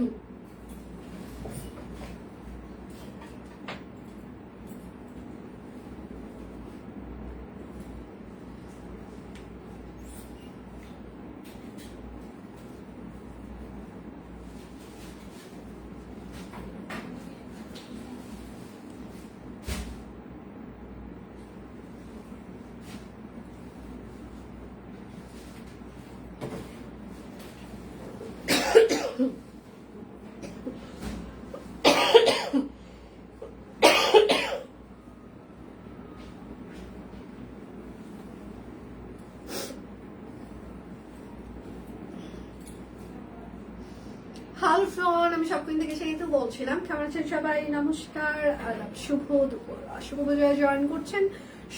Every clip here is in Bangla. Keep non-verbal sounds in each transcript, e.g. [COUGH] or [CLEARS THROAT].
técnico হ্যালো ফ্রন আমি সবকিন থেকে সেই তো বলছিলাম। কেমন আছেন সবাই? নমস্কার শুভ দুপুর। শুভ পুজোয় জয়েন করছেন।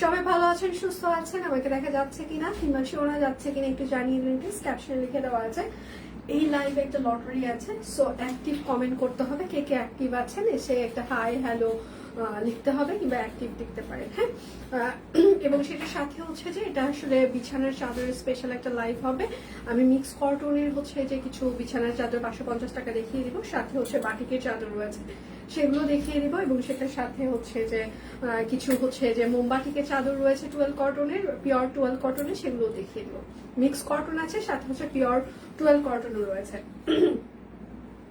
সবাই ভালো আছেন, সুস্থ আছেন? আমাকে দেখা যাচ্ছে কিনা? কিংবা শোনা যাচ্ছে কিনা একটু জানিয়ে দিন প্লিজ ক্যাপশনে লিখে দেওয়া আছে। এই লাইভে একটা লটারি আছে সো অ্যাক্টিভ কমেন্ট করতে হবে। কে কে অ্যাক্টিভ আছেন? এসে একটা হাই হ্যালো লিখতে হবে কিংবা অ্যাক্টিভ লিখতে পারেন হ্যাঁ? এবং সেটার সাথে হচ্ছে যে এটা আসলে বিছানার চাদরের স্পেশাল একটা লাইভ হবে। আমি মিক্স কটনের হচ্ছে যে কিছু বিছানার চাদর পাঁচশো পঞ্চাশ টাকা দেখিয়ে দিব, সাথে হচ্ছে বাটিকের চাদর রয়েছে। সেগুলো দেখিয়ে দিব এবং সেটার সাথে হচ্ছে যে কিছু হচ্ছে যে মোমবাটিকের চাদর রয়েছে টুয়েলভ কটনের পিওর টুয়েলভ কটনের সেগুলো দেখিয়ে দিব। মিক্স কটন আছে, সাথে হচ্ছে পিওর টুয়েলভ কটনও রয়েছে।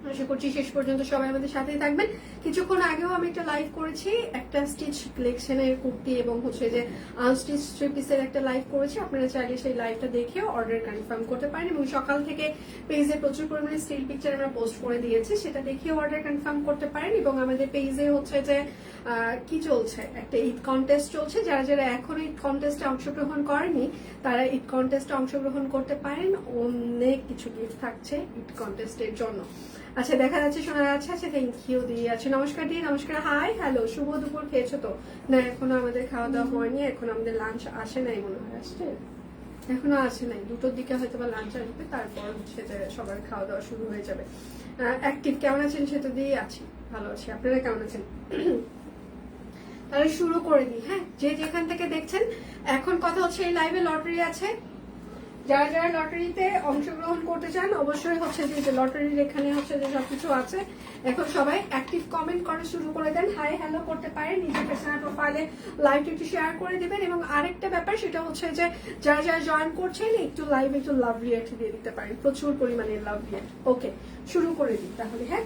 আশা করছি শেষ পর্যন্ত সবাই আমাদের সাথেই থাকবেন। কিছুক্ষণ আগেও আমি একটা লাইভ করেছি, একটা স্টিচ কালেকশনের কুর্তি এবং হচ্ছে যে আনস্টিচ থ্রি পিসের একটা লাইভ করেছি। আপনারা চাইলে সেই লাইভটা দেখেও অর্ডার কনফার্ম করতে পারেন এবং সকাল থেকে পেজে প্রচুর পরিমাণে স্টিল পিকচার আমরা পোস্ট করে দিয়েছি, সেটা দেখেও অর্ডার কনফার্ম করতে পারেন এবং আমাদের পেজে হচ্ছে যে কি চলছে? একটা ঈদ কন্টেস্ট চলছে। যারা যারা এখনও ঈদ কন্টেস্টে অংশগ্রহণ করেনি, তারা ঈদ কন্টেস্টে অংশগ্রহণ করতে পারেন। অনেক কিছু গিফট থাকছে ঈদ কন্টেস্টের জন্য। আচ্ছা দেখা যাচ্ছে শোনা যাচ্ছে আচ্ছা থ্যাংক ইউ দিয়ে আছে নমস্কার দি নমস্কার। হাই হ্যালো শুভ দুপুর খেয়েছো তো? না এখনও আমাদের খাওয়া দাওয়া হয়নি এখন আমাদের লাঞ্চ আসে নাই মনে হয় আসছে? এখনও আসে নাই দুটোর দিকে হয়তো বা লাঞ্চ আসবে তারপর হচ্ছে যে সবার খাওয়া দাওয়া শুরু হয়ে যাবে। অ্যাক্টিভ কেমন আছেন সেটা দিয়ে আছি ভালো আছি। আপনারা কেমন আছেন? তাহলে শুরু করে দিই হ্যাঁ? যে যেখান থেকে দেখছেন এখন কথা হচ্ছে এই লাইভে লটারি আছে। যারা যারা লটারিতে অংশগ্রহণ করতে চান, অবশ্যই হচ্ছে যে লটারির এখানে হচ্ছে যে সবকিছু আছে, এখন সবাই অ্যাক্টিভ কমেন্ট করা শুরু করে দেন। হাই হ্যালো করতে পারেন, নিজের পার্সোনাল প্রোফাইলে লাইভ একটু শেয়ার করে দিবেন এবং আরেকটা ব্যাপার সেটা হচ্ছে যে যারা যারা জয়েন করছেন, একটু লাইভ একটু লাভ রিয়াক্ট দিয়ে দিতে পারেন। প্রচুর পরিমাণে লাভ রিয়াক্ট ওকে শুরু করে দিই তাহলে হ্যাঁ?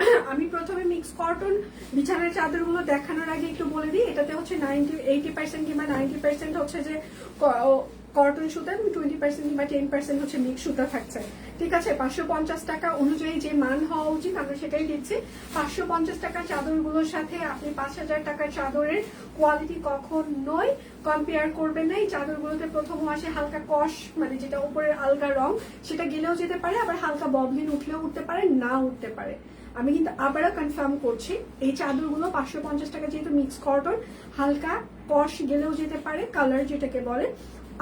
[CLEARS THROAT] আমি প্রথমে মিক্স কটন বিছানার চাদরগুলো দেখানোর আগে একটু বলে দিই। এটাতে হচ্ছে নাইনটি এইটি পার্সেন্ট কিংবা নাইনটি পার্সেন্ট হচ্ছে যে কটন সুতা, এবং টোয়েন্টি পার্সেন্ট কিংবা টেন পার্সেন্ট হচ্ছে মিক্স সুতা থাকছে। ঠিক আছে, পাঁচশো পঞ্চাশ টাকা অনুযায়ী যে মান হওয়া উচিত, আমরা সেটাই দিচ্ছি পাঁচশো পঞ্চাশ টাকার চাদরগুলোর সাথে আপনি পাঁচ হাজার টাকার চাদরের কোয়ালিটি কখনোই কম্পেয়ার করবেন না। এই চাদরগুলোতে প্রথম আসে হালকা কষ মানে যেটা উপরের আলগা রং, সেটা গেলেও যেতে পারে, আবার হালকা ববলিন উঠলেও উঠতে পারে, না উঠতে পারে। আমি কিন্তু আবারও কনফার্ম করছি, এই চাদরগুলো পাঁচশো পঞ্চাশ টাকা যেহেতু মিক্স কটন হালকা কষ গেলেও যেতে পারে কালার যেটাকে বলে।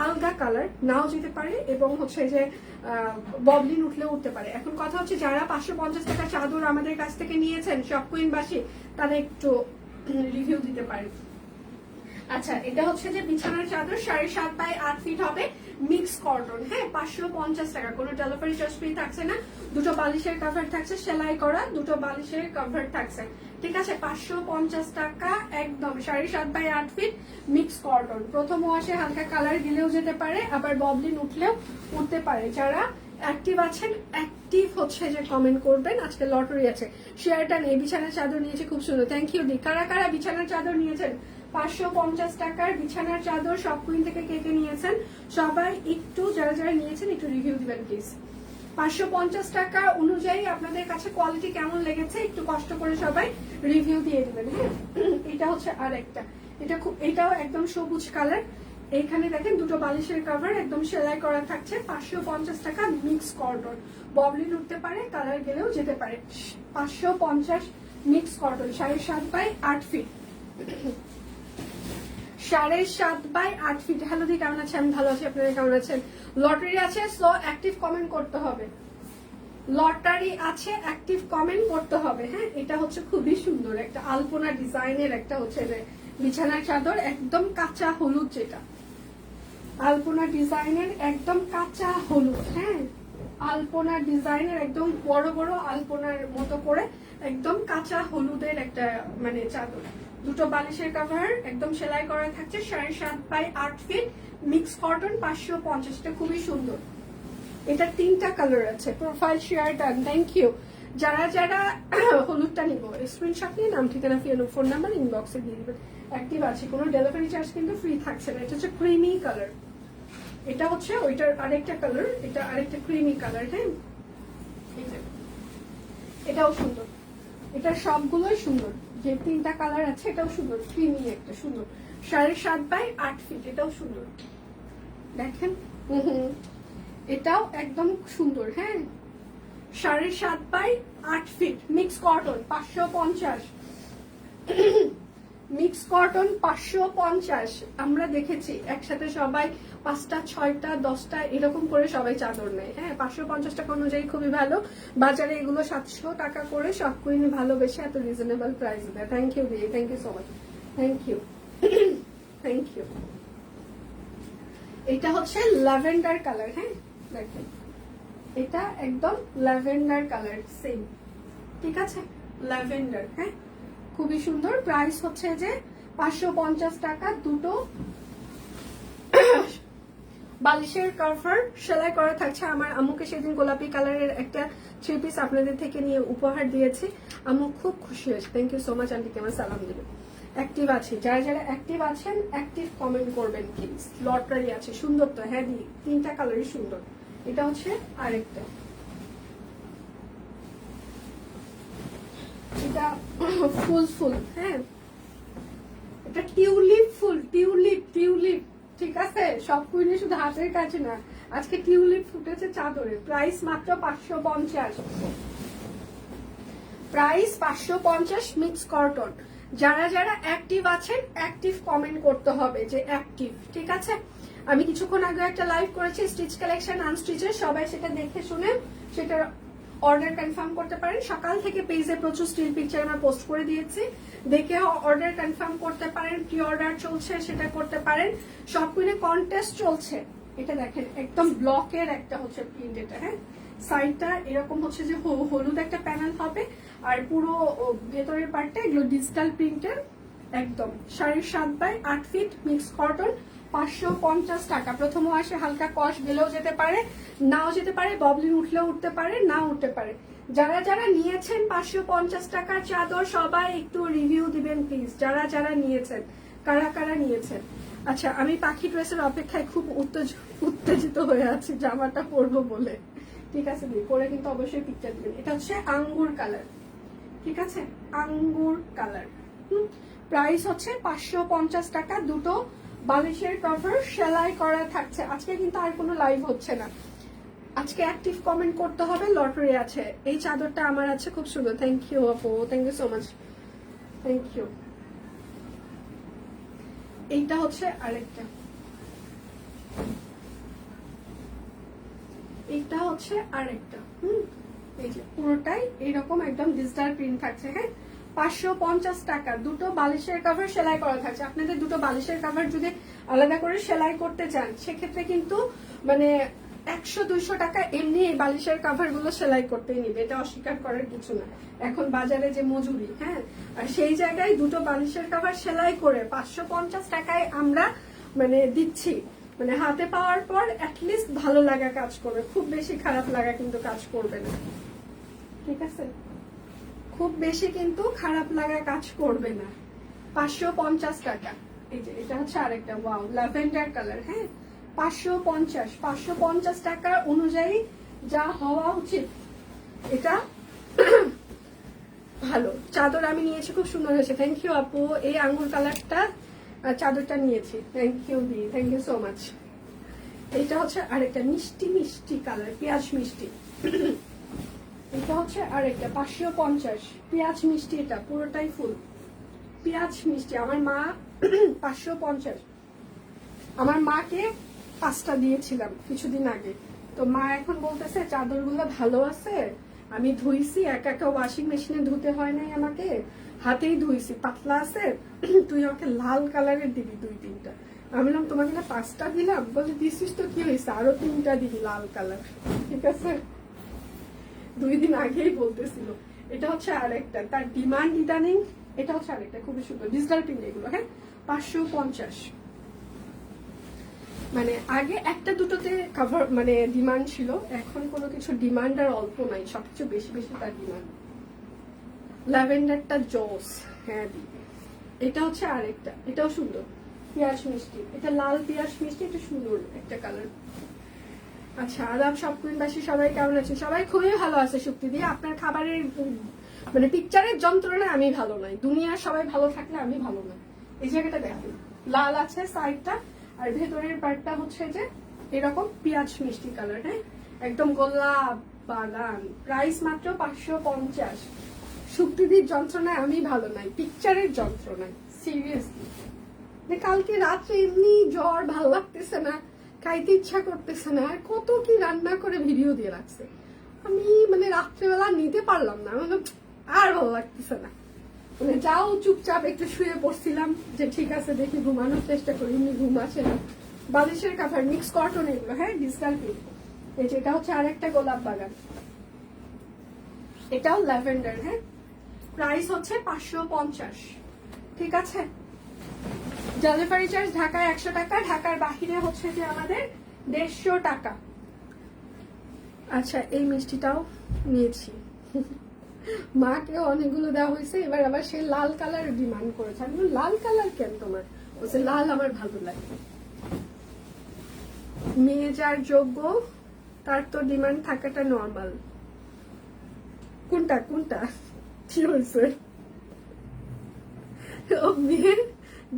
আলগা কালার নাও যেতে পারে এবং হচ্ছে যে ববলিন উঠলেও উঠতে পারে। এখন কথা হচ্ছে যারা পাঁচশো পঞ্চাশ টাকা চাদর আমাদের কাছ থেকে নিয়েছেন সব কুইনবাসী তারা একটু রিভিউ দিতে পারে। আচ্ছা এটা হচ্ছে যে বিছানার চাদর, সাড়ে সাত বাই আট ফিট হবে মিক্স কটন হ্যাঁ? পাঁচশো পঞ্চাশ টাকা, কোনো ডেলিভারি চার্জ ফ্রি থাকছে না। দুটো বালিশের কাভার থাকছে, সেলাই করা, দুটো বালিশের কাভার থাকছে। ঠিক আছে, পাঁচশো পঞ্চাশ টাকা একদম, সাড়ে সাত বাই আট ফিট মিক্স কটন প্রথম ওয়াশে হালকা কালার গেলেও যেতে পারে, আবার ববলিন উঠলেও উঠতে পারে। যারা অ্যাক্টিভ আছেন অ্যাক্টিভ হচ্ছে যে কমেন্ট করবেন, আজকে লটারি আছে। শেয়ারটা নেই, বিছানার চাদর নিয়েছে, খুব সুন্দর। থ্যাংক ইউ দি কারা কারা বিছানার চাদর নিয়েছেন? পাঁচশো পঞ্চাশ টাকার বিছানার চাদর সব কুইন থেকে কেটে নিয়েছেন? সবাই একটু, যারা যারা নিয়েছেন, একটু রিভিউ দিবেন প্লিজ পাঁচশো পঞ্চাশ টাকা অনুযায়ী আপনাদের কাছে কোয়ালিটি কেমন লেগেছে একটু কষ্ট করে সবাই রিভিউ দিয়ে দিবেন হ্যাঁ? এটা হচ্ছে আর একটা এটা খুব, এটাও একদম সবুজ কালার এইখানে দেখেন দুটো বালিশের কভার একদম সেলাই করা থাকছে, পাঁচশো পঞ্চাশ টাকা মিক্স কটন ববলিন উঠতে পারে কালার গেলেও যেতে পারে। পাঁচশো পঞ্চাশ মিক্স কটন সাড়ে সাত বাই আট ফিট সাড়ে সাত বাই আট ফিট হ্যালো দি, কেমন আছে আমি ভালো আছি, আপনারা কেমন আছেন? লটারি আছে সো অ্যাক্টিভ কমেন্ট করতে হবে। লটারি আছে অ্যাক্টিভ কমেন্ট করতে হবে। হ্যাঁ এটা হচ্ছে খুবই সুন্দর। একটা আলপনা ডিজাইনের একটা হচ্ছে বিছানার চাদর, একদম কাঁচা হলুদ যেটা। আলপনা ডিজাইনের একদম কাঁচা হলুদ হ্যাঁ। আলপনার ডিজাইনের একদম বড় বড় আলপনার মতো করে একদম কাঁচা হলুদের একটা মানে চাদর। দুটো বালিশের কাভার একদম সেলাই করা থাকছে, সাড়ে সাত বাই আট ফিট মিক্স কটন পাঁচশো পঞ্চাশটা খুবই সুন্দর। এটা তিনটা কালার আছে profile share done thank you যারা যারা [COUGHS] হলুদটা নিব স্ক্রিনশট নিয়ে নাম, ঠিকানা ফোন নাম্বার ইনবক্সে দিয়ে দিবেন। অ্যাক্টিভ আছে, কোনো ডেলিভারি চার্জ কিন্তু ফ্রি থাকছে না, এটা হচ্ছে ক্রিমি কালার এটা হচ্ছে ওইটার আরেকটা কালার এটা আরেকটা ক্রিমি কালার হ্যাঁ। এটাও সুন্দর। এটা সবগুলোই সুন্দর। যে তিনটা কালার আছে এটাও সুন্দর। ক্রিমি একটা সুন্দর। সাড়ে সাত বাই আট ফিট এটাও সুন্দর। দেখেন? হুম হুম। এটাও একদম সুন্দর হ্যাঁ? সাড়ে সাত বাই আট ফিট মিক্স কটন পাঁচশো পঞ্চাশ। [COUGHS] মিক্স কটন পাঁচশো পঞ্চাশ। আমরা দেখেছি একসাথে সবাই পাঁচটা, ছয়টা, দশটা, এরকম করে সবাই চাদর নেয়। হ্যাঁ পাঁচশো পঞ্চাশ টাকা অনুযায়ী খুবই ভালো। বাজারে এগুলো সাতশো টাকা করে সব কুইন ভালোবেসে এত রিজনেবল প্রাইস দেয়। থ্যাংক ইউ দিয়ে thank you so much thank you thank you এটা হচ্ছে ল্যাভেন্ডার কালার হ্যাঁ? দেখেন। এটা একদম ল্যাভেন্ডার কালার সেম ঠিক আছে? ল্যাভেন্ডার হ্যাঁ? খুবই সুন্দর। প্রাইস হচ্ছে যে পাঁচশো পঞ্চাশ টাকা, দুটো বালিশের কাভার সেলাই করা থাকছে। আমার আম্মুকে সেদিন গোলাপি কালারের একটা থ্রি পিস আপনাদের থেকে নিয়ে উপহার দিয়েছি। আম্মু খুব খুশি হয়েছে। থ্যাংক ইউ সো মাচ আন্টিকে আমার সালাম দিবেন অ্যাক্টিভ আছে। যারা যারা অ্যাক্টিভ আছেন অ্যাক্টিভ কমেন্ট করবেন প্লিজ লটারি আছে, সুন্দর তো। হ্যাঁ দি, তিনটা কালারই সুন্দর। এটা হচ্ছে আরেকটা। এটা [CLEARS THROAT] ফুল ফুল হ্যাঁ। এটা টিউলিপ ফুল আছে সব কুইনে শুধু হাতের কাছে না, আজকে টিউলিপ ফুটেছে চাদরে। প্রাইস মাত্র পাঁচশো পঞ্চাশ। প্রাইস পাঁচশো পঞ্চাশ মিক্স কটন যারা যারা অ্যাক্টিভ আছেন, অ্যাক্টিভ কমেন্ট করতে হবে যে অ্যাক্টিভ, ঠিক আছে? আমি কিছুক্ষণ আগে একটা লাইভ করেছি, স্টিচ কালেকশন, আনস্টিচের, সবাই সেটা দেখে শুনে সেটার অর্ডার কনফার্ম করতে পারেন। সকাল থেকে পেজে প্রচুর স্টিল পিকচার আমরা পোস্ট করে দিয়েছি। দেখে অর্ডার কনফার্ম করতে পারেন প্রি অর্ডার চলছে, সেটা করতে পারেন। সব মিলে কন্টেস্ট চলছে। এটা দেখেন, একদম ব্লকের একটা হচ্ছে প্রিন্ট এটা হ্যাঁ? সাইডটা এরকম হচ্ছে যে হলুদ একটা প্যানেল হবে আর পুরো ভেতরের পার্টটা এগুলো ডিজিটাল প্রিন্টের একদম। সাড়ে সাত বাই আট ফিট মিক্স কটন পাঁচশো পঞ্চাশ টাকা। প্রথম আসে হালকা কষ গেলেও যেতে পারে, নাও যেতে পারে, ববলিন উঠলেও উঠতে পারে, নাও উঠতে পারে। যারা যারা নিয়েছেন পাঁচশো পঞ্চাশ টাকার চাদর, সবাই একটু রিভিউ দিবেন প্লিজ যারা যারা নিয়েছেন, কারা কারা নিয়েছেন? আচ্ছা আমি পাখি ড্রেসের অপেক্ষায় খুব উত্তেজ- উত্তেজিত হয়ে আছি, জামাটা পরবো বলে। ঠিক আছে দিদি, পরে কিন্তু অবশ্যই পিকচার দিবেন। এটা হচ্ছে আঙ্গুর কালার ঠিক আছে? আঙ্গুর কালার প্রাইস হচ্ছে পাঁচশো পঞ্চাশ টাকা, দুটো বালিশের কভার সেলাই করা থাকছে। আজকে কিন্তু আর কোনো লাইভ হচ্ছে না। আজকে অ্যাক্টিভ কমেন্ট করতে হবে লটারি আছে। এই চাদরটা আমার আছে, খুব সুন্দর। থ্যাংক ইউ আপু। Thank you so much thank you এইটা হচ্ছে আরেকটা। এইটা হচ্ছে আরেকটা। হুম? এই যে পুরোটাই এইরকম একদম ডিজিটাল প্রিন্ট থাকছে হ্যাঁ? পাঁচশো পঞ্চাশ টাকা। দুটো বালিশের কাভার সেলাই করা থাকছে। আপনাদের দুটো বালিশের কাভার যদি আলাদা করে সেলাই করতে চান, সেক্ষেত্রে কিন্তু মানে একশো, দুইশো টাকা এমনি এই বালিশের কাভারগুলো সেলাই করতেই নিবে। এটা অস্বীকার করার কিছু না। এখন বাজারে যে মজুরি হ্যাঁ? আর সেই জায়গায় দুটো বালিশের কাভার সেলাই করে পাঁচশো পঞ্চাশ টাকায় আমরা মানে দিচ্ছি। মানে হাতে পাওয়ার পর অ্যাটলিস্ট ভালো লাগা কাজ করবে। খুব বেশি খারাপ লাগা কিন্তু কাজ করবে না। ঠিক আছে? খুব বেশি কিন্তু খারাপ লাগা কাজ করবে না। পাঁচশো পঞ্চাশ টাকা। এই যে, এটা হচ্ছে আরেকটা ওয়াও ল্যাভেন্ডার কালার হ্যাঁ? পাঁচশো পঞ্চাশ পাঁচশো পঞ্চাশ টাকা অনুযায়ী যা হওয়া উচিত, এটা [CLEARS THROAT] ভালো। চাদর আমি নিয়েছি, খুব সুন্দর হয়েছে। থ্যাংক ইউ আপু, এই আঙ্গুর কালারটা চাদরটা নিয়েছি। থ্যাংক ইউ দি থ্যাংক ইউ সো মাচ এটা হচ্ছে আরেকটা মিষ্টি মিষ্টি কালার পেঁয়াজ মিষ্টি। [CLEARS THROAT] এটা হচ্ছে আরেকটা, পাঁচশো পঞ্চাশ। পেঁয়াজ মিষ্টি এটা, পুরোটাই ফুল। পেঁয়াজ মিষ্টি, আমার মা [CLEARS THROAT] পাঁচশো পঞ্চাশ। আমার মাকে পাঁচটা দিয়েছিলাম কিছুদিন আগে। তো মা এখন বলতেছে, চাদরগুলো ভালো আছে, আমি ধুইছি, একা একা ওয়াশিং মেশিনে ধুতে হয় নাই আমাকে। হাতেই ধুইছি, পাতলা আছে, [CLEARS THROAT] তুই আমাকে লাল কালারের দিবি দুই তিনটা। আমি বললাম, তোমাকে না পাঁচটা দিলাম? বলে দিছিস তো, কি হয়েছে? আরও তিনটা দিবি লাল কালার ঠিক আছে? দুই দিন আগেই বলতেছিল। এটা হচ্ছে আরেকটা, তার ডিমান্ড ইদানিং, এটা হচ্ছে আরেকটা, খুবই সুন্দর ডিজিটাল প্রিন্ট এগুলো হ্যাঁ? পাঁচশো পঞ্চাশ। মানে আগে একটা দুটোতে কভার মানে ডিমান্ড ছিল, এখন কোনো কিছু ডিমান্ড আর অল্প নাই সবকিছু বেশি বেশি তার ডিমান্ড ল্যাভেন্ডারটা জস হ্যাঁ এটা হচ্ছে আরেকটা, এটাও সুন্দর, পেঁয়াজ মিষ্টি, এটা লাল পেঁয়াজ মিষ্টি, এটা সুন্দর একটা কালার আচ্ছা আদাব সব কুইনবাসী সবাই কেমন আছে? সবাই খুবই ভালো আছে শক্তি দিয়ে আপনার খাবারের মানে পিকচারের যন্ত্রণায় আমি ভালো নাই। দুনিয়ার সবাই ভালো থাকলে আমি ভালো না এই জায়গাটা দেখুন। লাল আছে সাইডটা আর ভেতরের পার্টটা হচ্ছে যে এরকম পেঁয়াজ মিষ্টি কালার হ্যাঁ? একদম গোলাপ বাগান। প্রাইস মাত্র পাঁচশো পঞ্চাশ। শুক্তিদির যন্ত্রণায় আমি ভালো নাই। পিকচারের যন্ত্রণায় সিরিয়াসলি কালকে রাত্রে এমনি জ্বর, ভালো লাগতেছে না। খাইতে ইচ্ছা করতেছে না, আর কত কি রান্না করে ভিডিও দিয়ে রাখছে। আমি মানে রাত্রেবেলা নিতে পারলাম না মানে আর ভালো লাগতেছে না। মানে যাও, চুপচাপ একটু শুয়ে পড়ছিলাম, যে ঠিক আছে, দেখি ঘুমানোর চেষ্টা করি এমনি ঘুম আসে না। বালিশের কাভার মিক্স কটন এগুলো হ্যাঁ ডিজিটাল প্রিন্ট এই যে, এটা হচ্ছে আরেকটা গোলাপ বাগান। এটাও ল্যাভেন্ডার হ্যাঁ। প্রাইস হচ্ছে পাঁচশো পঞ্চাশ। ঠিক আছে? ডেলিভারি চার্জ ঢাকায় একশো টাকা, ঢাকার বাহিরে হচ্ছে যে আমাদের দেড়শো টাকা। আচ্ছা এই মিষ্টিটাও নিয়েছি। মাকে অনেকগুলো দেওয়া হয়েছে, এবার আবার সে লাল কালার ডিমান্ড করেছে। আমি লাল কালার কেন তোমার? বলছে, লাল আমার ভালো লাগে। মেয়ে যার যোগ্য, তার তো ডিমান্ড থাকাটা নর্মাল। কোনটা কোনটা? কি হয়েছে? মেয়ে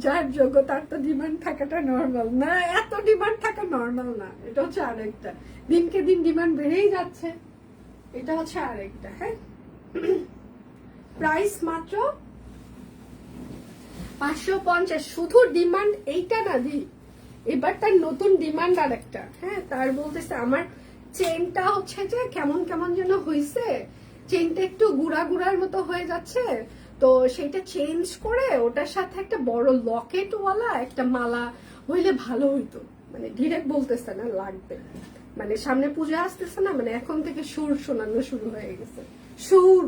যার যোগ্য তার তো ডিমান্ড থাকাটা নর্মাল না, এত ডিমান্ড থাকা নর্মাল না। এটা হচ্ছে আরেকটা। দিনকে দিন ডিমান্ড বেড়েই যাচ্ছে। এটা হচ্ছে আরেকটা হ্যাঁ? প্রাইস মাত্র পাঁচশো পঞ্চাশ। শুধু ডিমান্ড এইটা না দি এবার তার নতুন ডিমান্ড আর একটা হ্যাঁ? তার বলতেছে, আমার চেনটা হচ্ছে যে কেমন কেমন যেন হয়েছে চেনটা একটু গুড়া গুড়ার মতো হয়ে যাচ্ছে। তো সেটা চেঞ্জ করে ওটার সাথে একটা বড় লকেট ওয়ালা একটা মালা হইলে ভালো হইতো। মানে ডিরেক্ট বলতেছে না, লাগবে। মানে সামনে পূজা আসতেছে না মানে এখন থেকে সুর শোনানো শুরু হয়ে গেছে। সুর!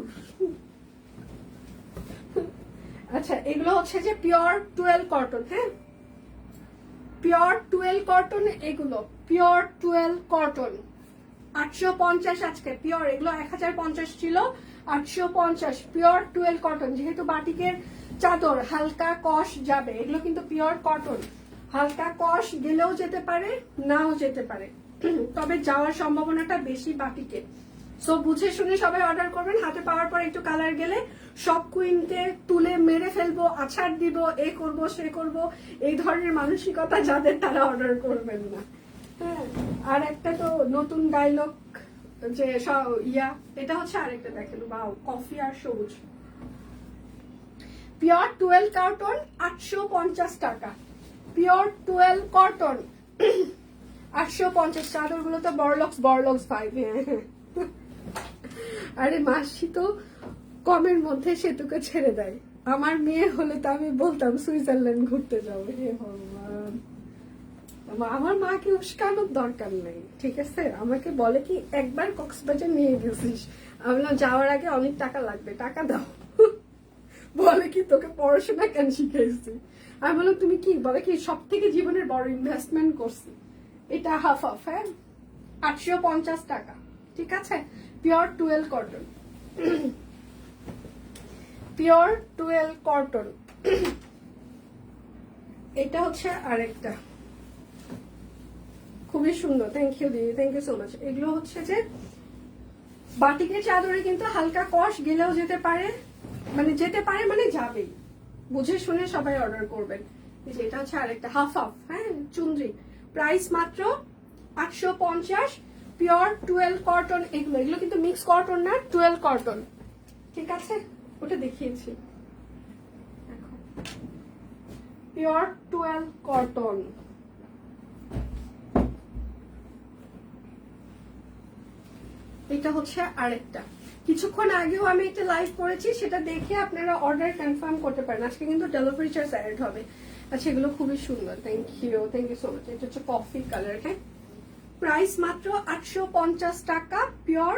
আচ্ছা এগুলো হচ্ছে যে পিওর টুয়েলভ কটন হ্যাঁ? পিওর টুয়েলভ কটন এগুলো পিওর টুয়েলভ কটন আটশো পঞ্চাশ আজকে পিওর এগুলো এক হাজার পঞ্চাশ ছিল। আটশো পঞ্চাশ পিওর টুয়েলভ কটন যেহেতু বাটিকের চাদর হালকা কষ যাবে, এগুলো কিন্তু পিওর কটন হালকা কষ গেলেও যেতে পারে, নাও যেতে পারে। [CLEARS THROAT] তবে যাওয়ার সম্ভাবনাটা বেশি বাটিকে। সো বুঝে শুনে সবাই অর্ডার করবেন, হাতে পাওয়ার পর একটু কালার গেলে সব কুইনকে তুলে মেরে ফেলব, আছাড় দিব, এ করব, সে করব, এই ধরনের মানসিকতা যাদের তারা অর্ডার করবেন না। হ্যাঁ আর একটা তো নতুন ডায়লগ যে ইয়া, এটা হচ্ছে আরেকটা দেখেন বাও কফি আর সবুজ। পিওর টুয়েলভ কার্টন আটশো পঞ্চাশ টাকা। পিওর টুয়েলভ কটন আটশো পঞ্চাশ চাদরগুলো তো বড়লক্স বড়লক্স ফাইভ আরে মাসি তো কমের মধ্যে সেতুকে ছেড়ে দেয়। আমার মেয়ে হলে তো আমি বলতাম, সুইজারল্যান্ড ঘুরতে যাব। হে ভগবান। আমার মাকে উস্কানোর দরকার নেই, ঠিক আছে? আমাকে বলে কি, একবার কক্সবাজার নিয়ে গেছিস। আমি যাওয়ার আগে অনেক টাকা লাগবে, টাকা দাও। বলে কি, তোকে পড়াশোনা কেন শিখেছি আমি বললাম, তুমি কি, বলে কি সব থেকে জীবনের বড় ইনভেস্টমেন্ট করছি। এটা হাফ হাফ হ্যাঁ? আটশো পঞ্চাশ টাকা, ঠিক আছে? Pure twelve cotton pure twelve cotton এটা হচ্ছে আরেকটা। খুবই সুন্দর। থ্যাংক ইউ দিদি। থ্যাংক ইউ সো মাচ এগুলো হচ্ছে যে বাটিকের চাদরে কিন্তু হালকা কষ গেলেও যেতে পারে মানে যেতে পারে মানে যাবেই। বুঝে শুনে সবাই অর্ডার করবেন। যে এটা হচ্ছে আরেকটা হাফ হাফ হ্যাঁ চুন্দ্রি প্রাইস মাত্র আটশো পঞ্চাশ পিওর টুয়েলভ কটন এগুলো এগুলো কিন্তু মিক্স কটন না টুয়েলভ কটন ঠিক আছে? ওটা দেখিয়েছি। পিওর টুয়েলভ কটন এটা হচ্ছে আরেকটা। কিছুক্ষণ আগেও আমি একটা লাইভ করেছি, সেটা দেখে আপনারা অর্ডার কনফার্ম করতে পারেন। আজকে কিন্তু ডেলিভারি চার্জ অ্যাড হবে। আচ্ছা এগুলো খুবই সুন্দর। Thank you thank you so much এটা হচ্ছে কফি কালার হ্যাঁ? প্রাইস মাত্র আটশো পঞ্চাশ টাকা পিওর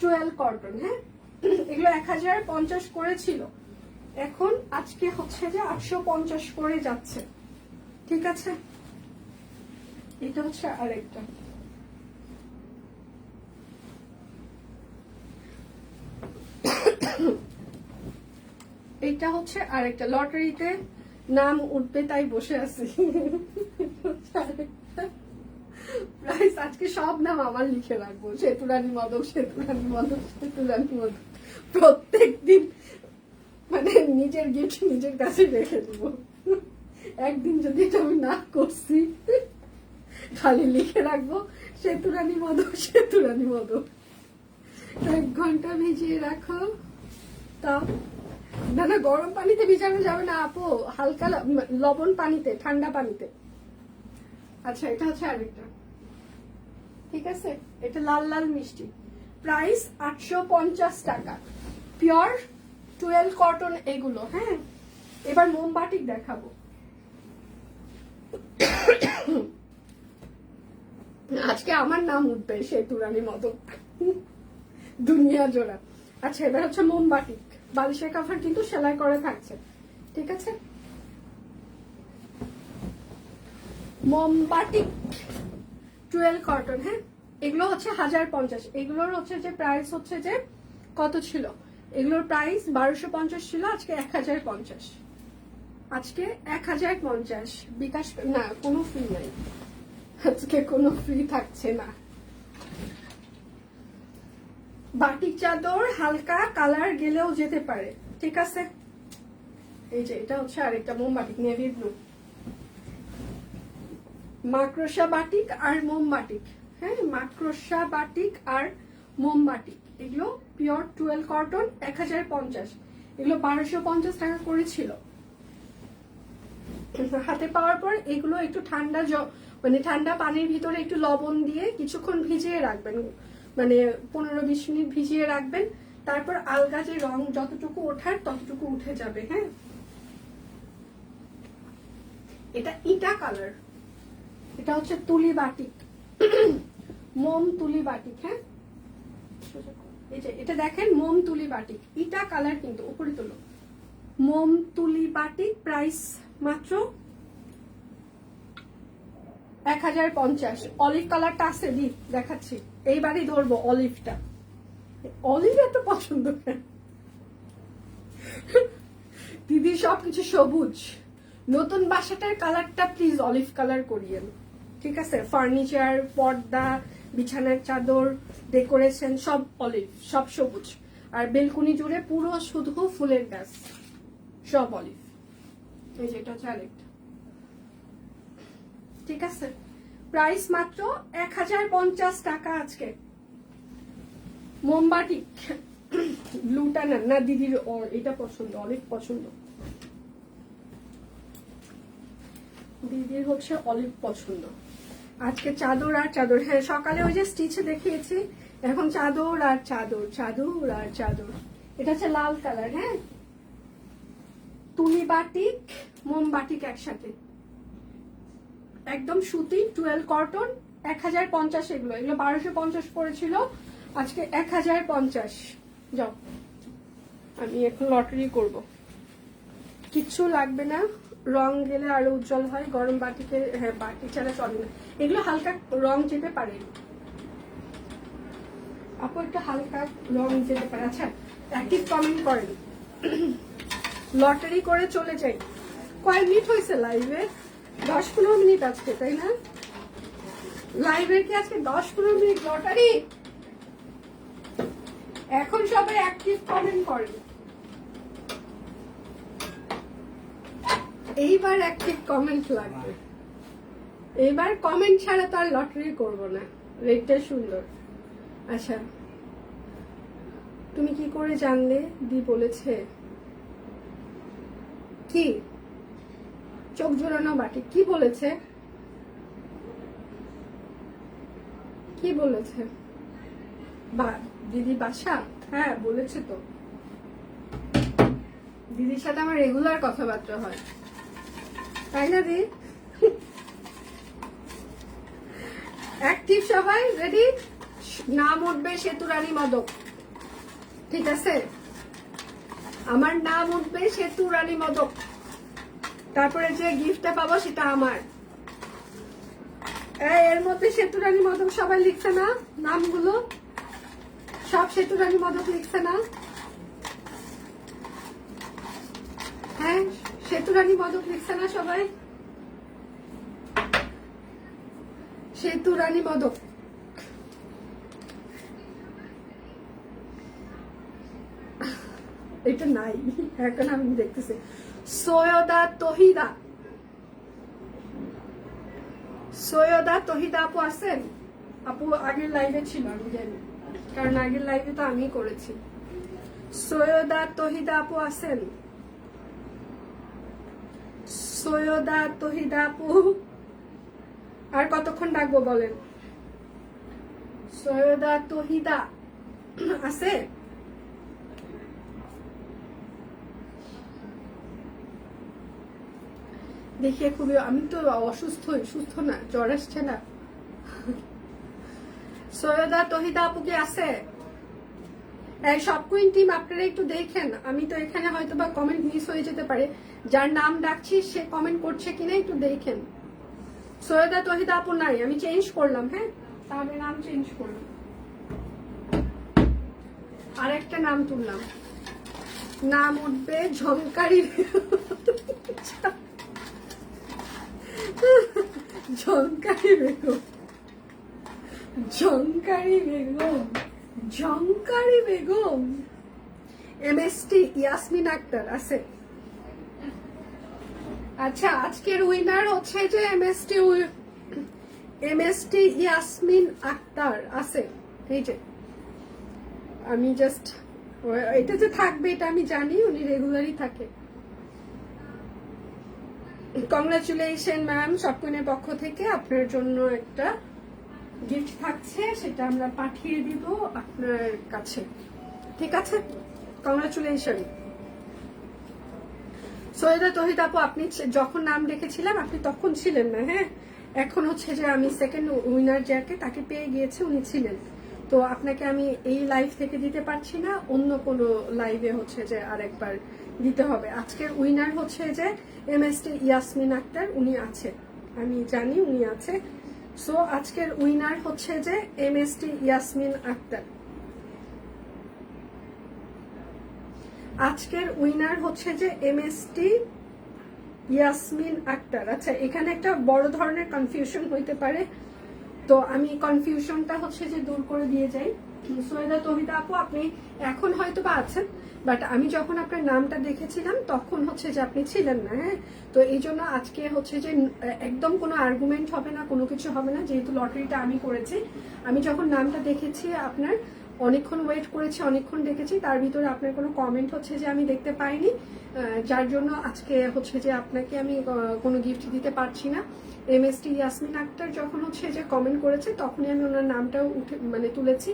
টুয়েলভ কটন হ্যাঁ? এগুলো এক হাজার পঞ্চাশ করেছিল। এখন আজকে হচ্ছে যে আটশো পঞ্চাশ করে যাচ্ছে। ঠিক আছে? এটা হচ্ছে আরেকটা। এটা হচ্ছে আরেকটা। লটারিতে নাম উঠবে, তাই বসে আছি। আজকে সব নাম আমার লিখে রাখব। সেতুরানী মদক সেতুরানী মদক সেতুরানী মদক। প্রত্যেক দিন মানে নিজের গিফট নিজের কাছে রেখে দিব। একদিন যদি এটা আমি না করছি, খালি লিখে রাখব সেতুরানী মদক সেতুরানী মদক। এক ঘণ্টা ভিজিয়ে রাখো। তাও না না, গরম পানিতে ভিজানো যাবে না, আপু। হালকা লবণ পানিতে, ঠান্ডা পানিতে। আচ্ছা এটা হচ্ছে আরেকটা। ঠিক আছে? এটা লাল লাল মিষ্টি। প্রাইস আটশো পঞ্চাশ টাকা। পিওর টুয়েলভ কটন এগুলো হ্যাঁ? এবার মোমবাটিক দেখাবো। আজকে আমার নাম উঠবে সেতুরানি মতো। দুনিয়া জোড়া। আচ্ছা এবার হচ্ছে মোমবাটিক বালিশের কাভার কিন্তু সেলাই করে থাকছে। ঠিক আছে? মোমবাটিক টুয়েলভ কটন হ্যাঁ? এগুলো হচ্ছে হাজার পঞ্চাশ। এগুলোর হচ্ছে যে প্রাইস হচ্ছে যে কত ছিল? এগুলোর প্রাইস বারোশো পঞ্চাশ ছিল, আজকে এক হাজার পঞ্চাশ। আজকে এক হাজার পঞ্চাশ। বিকাশ, না, কোনো ফ্রি নাই। আজকে কোনো ফ্রি থাকছে না। বাটিক চাদর হালকা কালার গেলেও যেতে পারে। ঠিক আছে? এই যে, এটা হচ্ছে আরেকটা মোমবাটিক নেভি ব্লু। মাকড়সা বাটিক আর মোমবাটিক হ্যাঁ মাকড়সা বাটিক আর মোমবাটিক এগুলো পিওর টুয়েলভ কটন, এক হাজার পঞ্চাশ। এগুলো বারোশো পঞ্চাশ টাকা করেছিল। হাতে পাওয়ার পর এগুলো একটু ঠান্ডা মানে ঠান্ডা পানির ভিতরে একটু লবণ দিয়ে কিছুক্ষণ ভিজিয়ে রাখবেন। মানে পনেরো বিশ মিনিট ভিজিয়ে রাখবেন, তারপর আলগা যে রং যতটুকু ওঠার ততটুকু উঠে যাবে হ্যাঁ? এটা ইটা কালার। এটা হচ্ছে তুলি বাটিক। [CLEARS THROAT] মোম তুলি বাটিক হ্যাঁ? এই যে, এটা দেখেন, মোম তুলি বাটিক। ইটা কালার কিন্তু উপরে তুলো। মোম তুলি বাটিক প্রাইস মাত্র এক হাজার পঞ্চাশ। অলিভ কালারটা আছে, দি, দেখাচ্ছি। এইবারই ধরবো অলিভটা। অলিভ এত পছন্দ? দিদি সবকিছু সবুজ। নতুন বাসাটার কালারটা প্লিজ অলিভ কালার করিয়েন। ঠিক আছে? ফার্নিচার পর্দা, বিছানার চাদর ডেকোরেশন সব অলিভ, সব সবুজ। আর বেলকুনি জুড়ে পুরো শুধু ফুলের গাছ। সব অলিভ। এই যেটা হচ্ছে আরেকটা। ঠিক আছে? প্রাইস মাত্র এক হাজার পঞ্চাশ টাকা আজকে। মোমবাটি ব্লুটা না না, দিদির এটা পছন্দ অলিভ পছন্দ। দিদির হচ্ছে অলিভ পছন্দ। আজকে চাদর আর চাদর হ্যাঁ সকালে ওই যে স্টিচে দেখিয়েছি, এখন চাদর আর চাদর চাদর আর চাদর। এটা হচ্ছে লাল কালার হ্যাঁ? তুলি বাটিক মোম বাটিক একসাথে। একদম সুতি, টুয়েলভ কটন, এক হাজার পঞ্চাশ এগুলো। এগুলো বারোশো পঞ্চাশ পড়েছিল, আজকে এক হাজার পঞ্চাশ। যাও, আমি এখন লটারি করব। কিচ্ছু লাগবে না, রং গেলে আরও উজ্জ্বল হয়, গরম বাটিকে হ্যাঁ বাটি ছাড়া চলে না। এগুলো হালকা রং যেতে পারে। আপু, একটা হালকা রং যেতে পারে। আচ্ছা অ্যাক্টিভ কমেন্ট করেন। লটারি করে চলে যাই। কয় মিনিট হয়েছে লাইভে দশ পনেরো মিনিট আজকে, তাই না? লাইভে কি আজকে দশ পনেরো মিনিট লটারি? এখন সবাই অ্যাক্টিভ কমেন্ট করেন এইবার অ্যাক্টিভ কমেন্ট লাগবে। এইবার কমেন্ট ছাড়া তো আর লটারি করব না। রেটটা সুন্দর। আচ্ছা তুমি কি করে জানলে? দি বলেছে। কি? চোখ জোড়ানো বাটি। কি বলেছে? কি বলেছে? দিদি বাসা? হ্যাঁ বলেছে তো। দিদির সাথে আমার রেগুলার কথাবার্তা হয়। তাই না দি অ্যাক্টিভ সবাই? রেডি নাম উঠবে সেতুরানী মদক। ঠিক আছে? আমার নাম উঠবে সেতুরানী মদক। তারপরে যে গিফটটা পাবো সেটা আমার। এর মধ্যে সেতুরানী মদক সবাই লিখছে না নামগুলো। সব সেতুরানী মদক লিখছে না। হ্যাঁ সেতুরানী মদক লিখছে না সবাই। সেতুরানী মদক। এটা নাই, এখন আমি দেখতেছি। সৈয়দা তহিদা সৈয়দা তহিদা আপু আছেন? আপু আগের লাইভে ছিল, আমি জানি। কারণ আগের লাইভে তো আমি করেছি। সৈয়দা তহিদা আপু আছেন? সৈয়দা তহিদা আপু। আর কতক্ষণ ডাকবো বলেন? সৈয়দা তহিদা আছে? দেখিয়ে খুবই আমি তো অসুস্থ সুস্থ না, জ্বর আসছে না। সৈয়দা, তহিদা আপু কি আছে? এই সব কুইন টিম আপনারা একটু দেখেন, আমি তো এখানে হয়তো বা কমেন্ট মিস হয়ে যেতে পারে। যার নাম ডাকছি, সে কমেন্ট করছে কিনা একটু দেখেন। সৈয়দা, তহিদা আপু নাই, আমি চেঞ্জ করলাম হ্যাঁ? তাহলে নাম চেঞ্জ করলাম। আর একটা নাম তুললাম। নাম উঠবে ঝঙ্কারি ঝঙ্কারি বেগম। ঝঙ্কারি বেগম। ঝঙ্কারি বেগম। এমএসটি ইয়াসমিন আক্তার আছে। আচ্ছা আজকের উইনার হচ্ছে যে এমএসটি এমএসটি ইয়াসমিন আক্তার আছে। এই যে, আমি জাস্ট এটা যে থাকবে এটা আমি জানি, উনি রেগুলারই থাকে। কংগ্রাচুলেশন ম্যাম সবকনের পক্ষ থেকে আপনার জন্য একটা গিফট থাকছে, সেটা আমরা পাঠিয়ে দিব আপনার কাছে। ঠিক আছে? কংগ্রাচুলেশন সৈয়দা, তহিদ আপু, আপনি যখন নাম ডেকেছিলাম আপনি তখন ছিলেন না হ্যাঁ? এখন হচ্ছে যে আমি সেকেন্ড উইনার যাকে, তাকে পেয়ে গিয়েছে, উনি ছিলেন। তো আপনাকে আমি এই লাইভ থেকে দিতে পারছি না, অন্য কোনো লাইভে হচ্ছে যে আরেকবার দিতে হবে। আজকের উইনার হচ্ছে যে M S T Yasmin Akter উনি আছে। আমি জানি উনি আছে। সো আজকের উইনার হচ্ছে যে M S T Yasmin Akter আজকের উইনার হচ্ছে যে M S MST Yasmin Akter আচ্ছা এখানে একটা বড় ধরনের কনফিউশন হইতে পারে। তো আমি কনফিউশনটা হচ্ছে যে দূর করে দিয়ে যাই। সৈয়দা তহিদা আপু, আপনি এখন হয়তো বা আছেন বাট আমি যখন আপনার নামটা দেখেছিলাম, তখন হচ্ছে যে আপনি ছিলেন না হ্যাঁ? তো এই জন্য আজকে হচ্ছে যে একদম কোনো আর্গুমেন্ট হবে না, কোনো কিছু হবে না, যেহেতু লটারিটা আমি করেছি। আমি যখন নামটা দেখেছি আপনার অনেকক্ষণ ওয়েট করেছি, অনেকক্ষণ দেখেছি। তার ভিতরে আপনার কোনো কমেন্ট হচ্ছে যে আমি দেখতে পাইনি। যার জন্য আজকে হচ্ছে যে আপনাকে আমি কোনো গিফট দিতে পারছি না। M S T Yasmin Akter যখন হচ্ছে যে কমেন্ট করেছে, তখনই আমি ওনার নামটাও উঠে মানে তুলেছি।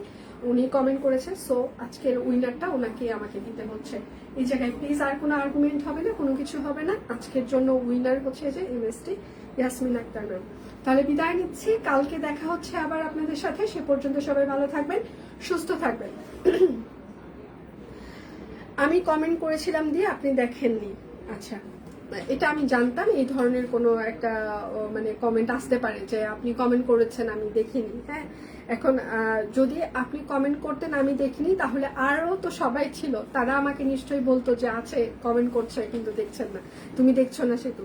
উনি কমেন্ট করেছে সো আজকের উইনারটা ওনাকে আমাকে দিতে হচ্ছে। এই জায়গায় প্লিজ আর কোনো আর্গুমেন্ট হবে না, কোনো কিছু হবে না। আজকের জন্য উইনার হচ্ছে যে M S T Yasmin Akter ma'am তাহলে বিদায় নিচ্ছি। কালকে দেখা হচ্ছে আবার আপনাদের সাথে। সে পর্যন্ত সবাই ভালো থাকবেন, সুস্থ থাকবেন। আমি কমেন্ট করেছিলাম দিয়ে আপনি দেখেননি। আচ্ছা এটা আমি জানতাম, এই ধরনের কোনো একটা মানে কমেন্ট আসতে পারে যে আপনি কমেন্ট করেছেন, আমি দেখিনি। হ্যাঁ এখন যদি আপনি কমেন্ট করতেন, আমি দেখিনি, তাহলে আরও তো সবাই ছিল। তারা আমাকে নিশ্চয়ই বলতো যে, আছে কমেন্ট করছে, কিন্তু দেখছেন না। তুমি দেখছ না সেতু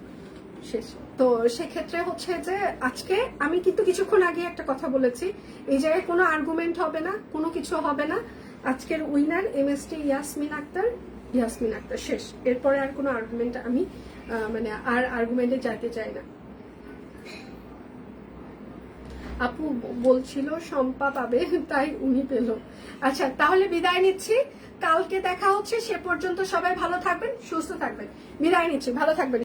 শেষ। তো সেক্ষেত্রে হচ্ছে যে আজকে আমি কিন্তু কিছুক্ষণ আগে একটা কথা বলেছি। এই জায়গায় কোনো আর্গুমেন্ট হবে না, কোনো কিছু হবে না। আজকের winner M S T Yasmin Akter Yasmin Akter শেষ। এরপরে আর কোনো আর্গুমেন্ট আমি মানে আর আর্গুমেন্টে যাইতে চাই না। আপু বলছিল, শম্পা পাবে তাই উনি পেল। আচ্ছা তাহলে বিদায় নিচ্ছি। কালকে দেখা হচ্ছে, সে পর্যন্ত সবাই ভালো থাকবেন, সুস্থ থাকবেন। বিদায় নিচ্ছি, ভালো থাকবেন।